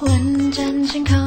问真นจั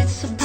it's a.